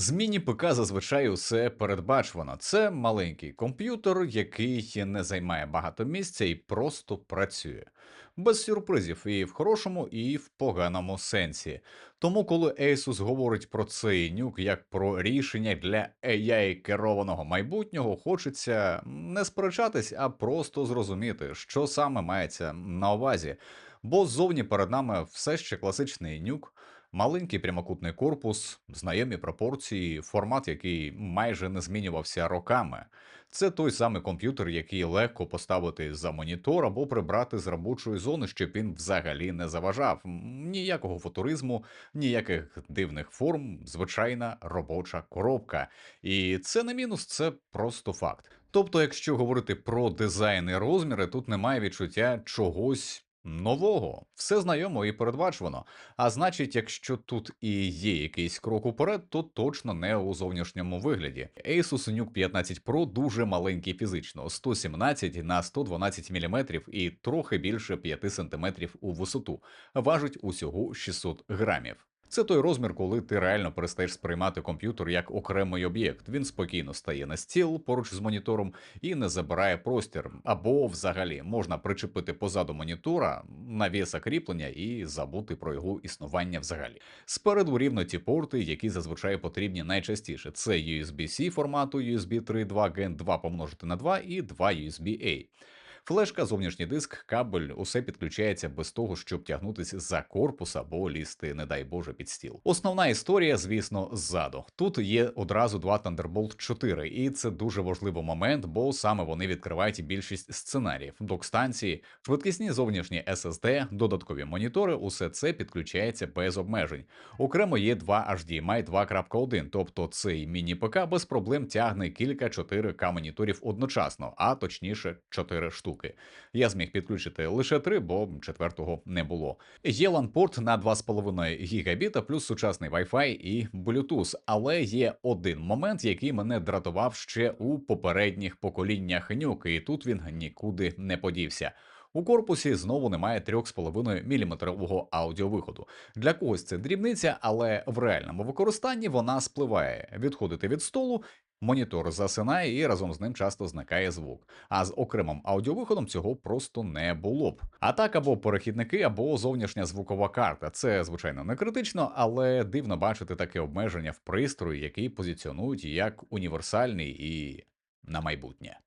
З міні-ПК зазвичай усе передбачувано. Це маленький комп'ютер, який не займає багато місця і просто працює. Без сюрпризів і в хорошому, і в поганому сенсі. Тому, коли Asus говорить про цей нюк як про рішення для AI керованого майбутнього, хочеться не сперечатись, а просто зрозуміти, що саме мається на увазі. Бо ззовні перед нами все ще класичний нюк, Маленький прямокутний корпус, знайомі пропорції, формат, який майже не змінювався роками. Це той самий комп'ютер, який легко поставити за монітор або прибрати з робочої зони, щоб він взагалі не заважав. Ніякого футуризму, ніяких дивних форм, звичайна робоча коробка. І це не мінус, це просто факт. Тобто, якщо говорити про дизайн і розміри, тут немає відчуття чогось. Нового, все знайомо і передбачувано. А значить, якщо тут і є якийсь крок уперед, то точно не у зовнішньому вигляді. Asus NUC 15 Pro дуже маленький фізично, 117 на 112 мм і трохи більше 5 см у висоту, важить усього 600 грамів. Це той розмір, коли ти реально перестаєш сприймати комп'ютер як окремий об'єкт. Він спокійно стає на стіл поруч з монітором і не забирає простір. Або взагалі можна причепити позаду монітора навіса кріплення і забути про його існування взагалі. Спереду рівно ті порти, які зазвичай потрібні найчастіше. Це USB-C формату USB 3.2 Gen 2 помножити на 2 і 2 USB-A. Флешка, зовнішній диск, кабель, усе підключається без того, щоб тягнутися за корпус або лізти, не дай Боже, під стіл. Основна історія, звісно, ззаду. Тут є одразу два Thunderbolt 4, і це дуже важливий момент, бо саме вони відкривають більшість сценаріїв. Док-станції, швидкісні зовнішні SSD, додаткові монітори, усе це підключається без обмежень. Окремо є два HDMI 2.1, тобто цей міні-ПК без проблем тягне кілька 4К моніторів одночасно, а точніше 4 штуки штуки. Я зміг підключити лише три, бо четвертого не було. Є LAN-порт на 2,5 гігабіта, плюс сучасний Wi-Fi і Bluetooth. Але є один момент, який мене дратував ще у попередніх поколіннях нюк, і тут він нікуди не подівся. У корпусі знову немає 3,5 мм аудіовиходу. Для когось це дрібниця, але в реальному використанні вона спливає. Відходити від столу Монітор засинає і разом з ним часто зникає звук. А з окремим аудіовиходом цього просто не було б. А так або перехідники, або зовнішня звукова карта. Це звичайно не критично, але дивно бачити таке обмеження в пристрої, який позиціонують як універсальний і на майбутнє.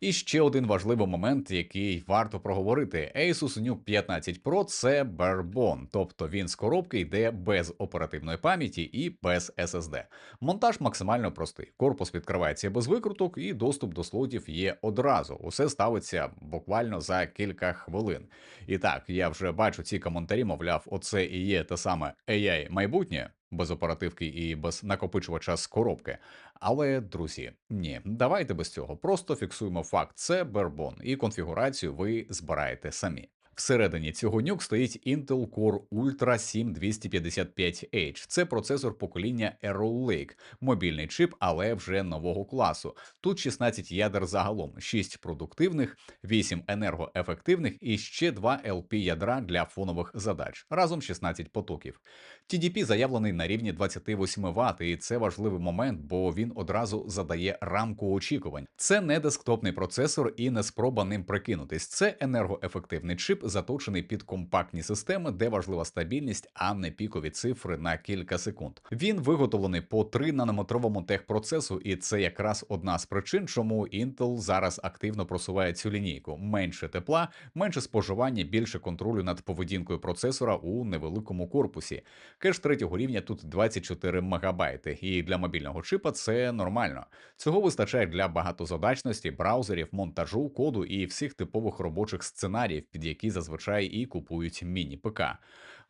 І ще один важливий момент, який варто проговорити: Asus NUC 15 Pro це Barebone, тобто він з коробки йде без оперативної пам'яті і без SSD. Монтаж максимально простий. Корпус відкривається без викруток, і доступ до слотів є одразу. Усе ставиться буквально за кілька хвилин. І так, я вже бачу ці коментарі, мовляв, оце і є те саме AI майбутнє без оперативки і без накопичувача з коробки. Але, друзі, ні, давайте без цього. Просто фіксуємо факт: це Бербон, і конфігурацію ви збираєте самі. Всередині цього нюк стоїть Intel Core Ultra 7255H. Це процесор покоління Arrow Lake, мобільний чип, але вже нового класу. Тут 16 ядер загалом, 6 продуктивних, 8 енергоефективних і ще 2 LP ядра для фонових задач. Разом 16 потоків. TDP заявлений на рівні 28 Вт, і це важливий момент, бо він одразу задає рамку очікувань. Це не десктопний процесор і не спроба ним прикинутись. Це енергоефективний чип заточений під компактні системи, де важлива стабільність, а не пікові цифри на кілька секунд. Він виготовлений по 3 нанометровому техпроцесу, і це якраз одна з причин, чому Intel зараз активно просуває цю лінійку: менше тепла, менше споживання, більше контролю над поведінкою процесора у невеликому корпусі. Кеш третього рівня тут 24 мегабайти, і для мобільного чипа це нормально. Цього вистачає для багатозадачності, браузерів, монтажу, коду і всіх типових робочих сценаріїв, під які зазвичай і купують міні-ПК.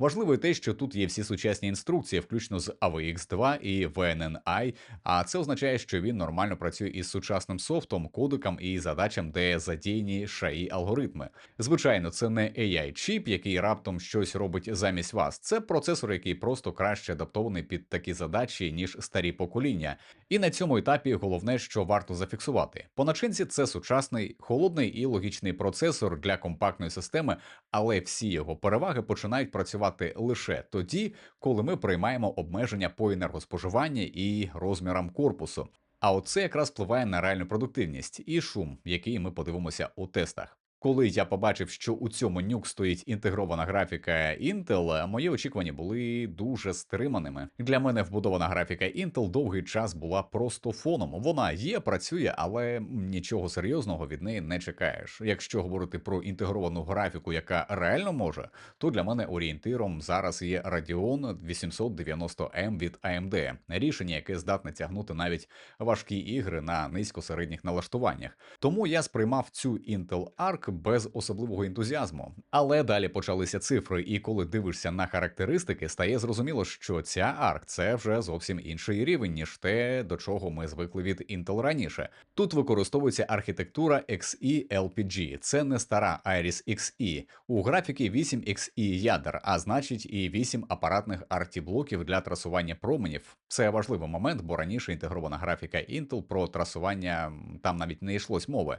Важливо і те, що тут є всі сучасні інструкції, включно з avx 2 і VNNI, а це означає, що він нормально працює із сучасним софтом, кодиком і задачам, де задіяні шаї алгоритми. Звичайно, це не ai чіп який раптом щось робить замість вас. Це процесор, який просто краще адаптований під такі задачі, ніж старі покоління. І на цьому етапі головне, що варто зафіксувати. По начинці це сучасний, холодний і логічний процесор для компактної системи, але всі його переваги починають працювати працювати лише тоді, коли ми приймаємо обмеження по енергоспоживанні і розмірам корпусу. А оце якраз впливає на реальну продуктивність і шум, який ми подивимося у тестах. Коли я побачив, що у цьому нюк стоїть інтегрована графіка Intel, мої очікування були дуже стриманими. Для мене вбудована графіка Intel довгий час була просто фоном. Вона є, працює, але нічого серйозного від неї не чекаєш. Якщо говорити про інтегровану графіку, яка реально може, то для мене орієнтиром зараз є Radeon 890M від AMD. рішення, яке здатне тягнути навіть важкі ігри на низько-середніх налаштуваннях. Тому я сприймав цю Intel Arc без особливого ентузіазму. Але далі почалися цифри, і коли дивишся на характеристики, стає зрозуміло, що ця ARC – це вже зовсім інший рівень, ніж те, до чого ми звикли від Intel раніше. Тут використовується архітектура XE LPG. Це не стара Iris XE. У графіки 8 XE ядер, а значить і 8 апаратних RT-блоків для трасування променів. Це важливий момент, бо раніше інтегрована графіка Intel про трасування там навіть не йшлось мови.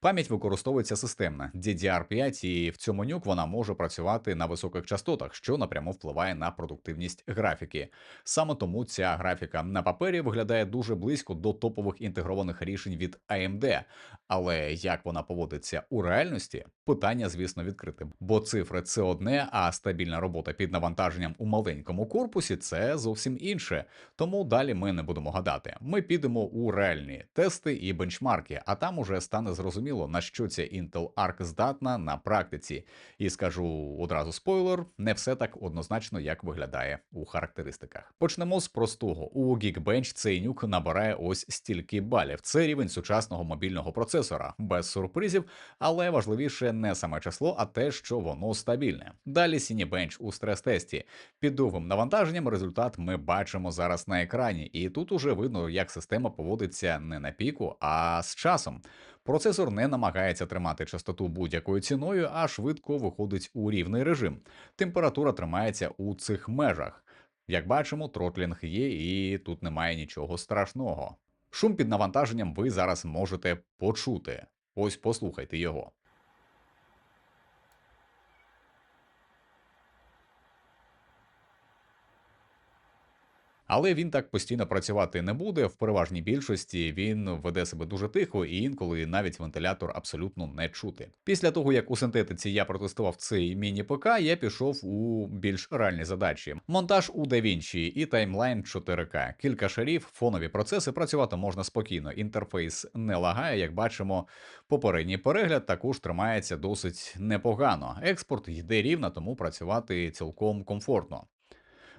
Пам'ять використовується системна DDR5, і в цьому нюк вона може працювати на високих частотах, що напряму впливає на продуктивність графіки. Саме тому ця графіка на папері виглядає дуже близько до топових інтегрованих рішень від AMD. Але як вона поводиться у реальності, питання, звісно, відкрите. Бо цифри це одне, а стабільна робота під навантаженням у маленькому корпусі це зовсім інше. Тому далі ми не будемо гадати. Ми підемо у реальні тести і бенчмарки, а там уже стане зрозуміло зрозуміло, на що ця Intel Arc здатна на практиці. І скажу одразу спойлер, не все так однозначно, як виглядає у характеристиках. Почнемо з простого. У Geekbench цей нюк набирає ось стільки балів. Це рівень сучасного мобільного процесора, без сюрпризів, але важливіше не саме число, а те, що воно стабільне. Далі Cinebench у стрес-тесті. Під довгим навантаженням результат ми бачимо зараз на екрані, і тут уже видно, як система поводиться не на піку, а з часом. Процесор не намагається тримати частоту будь-якою ціною, а швидко виходить у рівний режим. Температура тримається у цих межах. Як бачимо, тротлінг є, і тут немає нічого страшного. Шум під навантаженням ви зараз можете почути. Ось послухайте його. Але він так постійно працювати не буде. В переважній більшості він веде себе дуже тихо і інколи навіть вентилятор абсолютно не чути. Після того як у синтетиці я протестував цей міні-ПК, я пішов у більш реальні задачі: монтаж у DaVinci і таймлайн 4К. Кілька шарів, фонові процеси працювати можна спокійно. Інтерфейс не лагає, як бачимо. Попередній перегляд також тримається досить непогано. Експорт йде рівно, тому працювати цілком комфортно.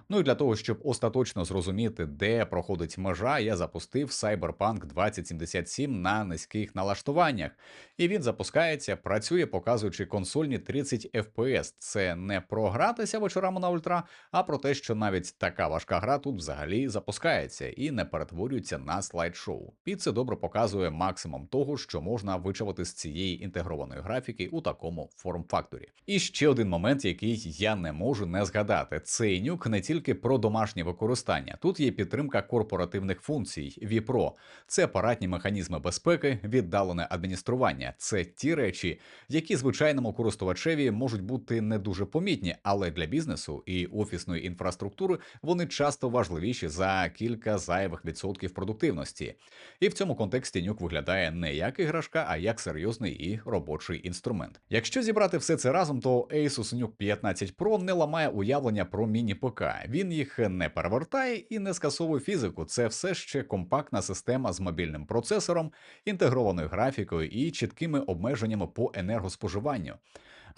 Ну і для того, щоб остаточно зрозуміти, де проходить межа, я запустив Cyberpunk 2077 на низьких налаштуваннях, і він запускається, працює, показуючи консольні 30 FPS. Це не про гратися вечорами на ультра, а про те, що навіть така важка гра тут взагалі запускається і не перетворюється на слайд-шоу. Під це добре показує максимум того, що можна вичавити з цієї інтегрованої графіки у такому форм-факторі. І ще один момент, який я не можу не згадати: цей нюк не тільки тільки про домашнє використання. Тут є підтримка корпоративних функцій Віпро, це апаратні механізми безпеки, віддалене адміністрування. Це ті речі, які звичайному користувачеві можуть бути не дуже помітні, але для бізнесу і офісної інфраструктури вони часто важливіші за кілька зайвих відсотків продуктивності. І в цьому контексті нюк виглядає не як іграшка, а як серйозний і робочий інструмент. Якщо зібрати все це разом, то Asus NUC 15 Pro не ламає уявлення про міні-ПК. Він їх не перевертає і не скасовує фізику. Це все ще компактна система з мобільним процесором, інтегрованою графікою і чіткими обмеженнями по енергоспоживанню.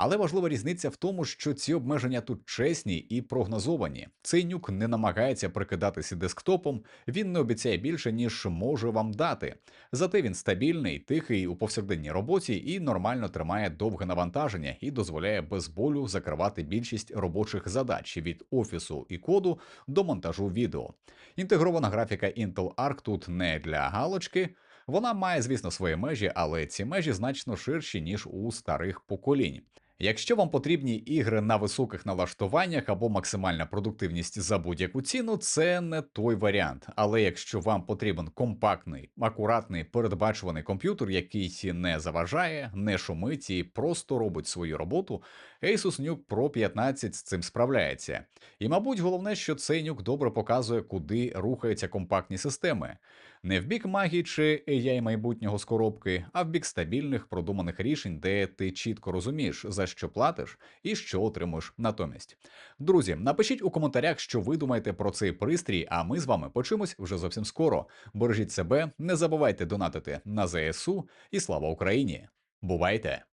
Але важлива різниця в тому, що ці обмеження тут чесні і прогнозовані. Цей нюк не намагається прикидатися десктопом, він не обіцяє більше, ніж може вам дати. Зате він стабільний, тихий у повсякденній роботі і нормально тримає довге навантаження і дозволяє без болю закривати більшість робочих задач від офісу і коду до монтажу відео. Інтегрована графіка Intel Arc тут не для галочки. Вона має, звісно, свої межі, але ці межі значно ширші ніж у старих поколінь. Якщо вам потрібні ігри на високих налаштуваннях або максимальна продуктивність за будь-яку ціну, це не той варіант. Але якщо вам потрібен компактний, акуратний, передбачуваний комп'ютер, який не заважає, не шумить і просто робить свою роботу, Asus Nuke Pro 15 з цим справляється. І, мабуть, головне, що цей нюк добре показує, куди рухаються компактні системи. Не в бік магії чи AI майбутнього з коробки, а в бік стабільних продуманих рішень, де ти чітко розумієш, за що платиш і що отримуєш натомість. Друзі, напишіть у коментарях, що ви думаєте про цей пристрій, а ми з вами почуємось вже зовсім скоро. Бережіть себе, не забувайте донатити на ЗСУ і слава Україні! Бувайте!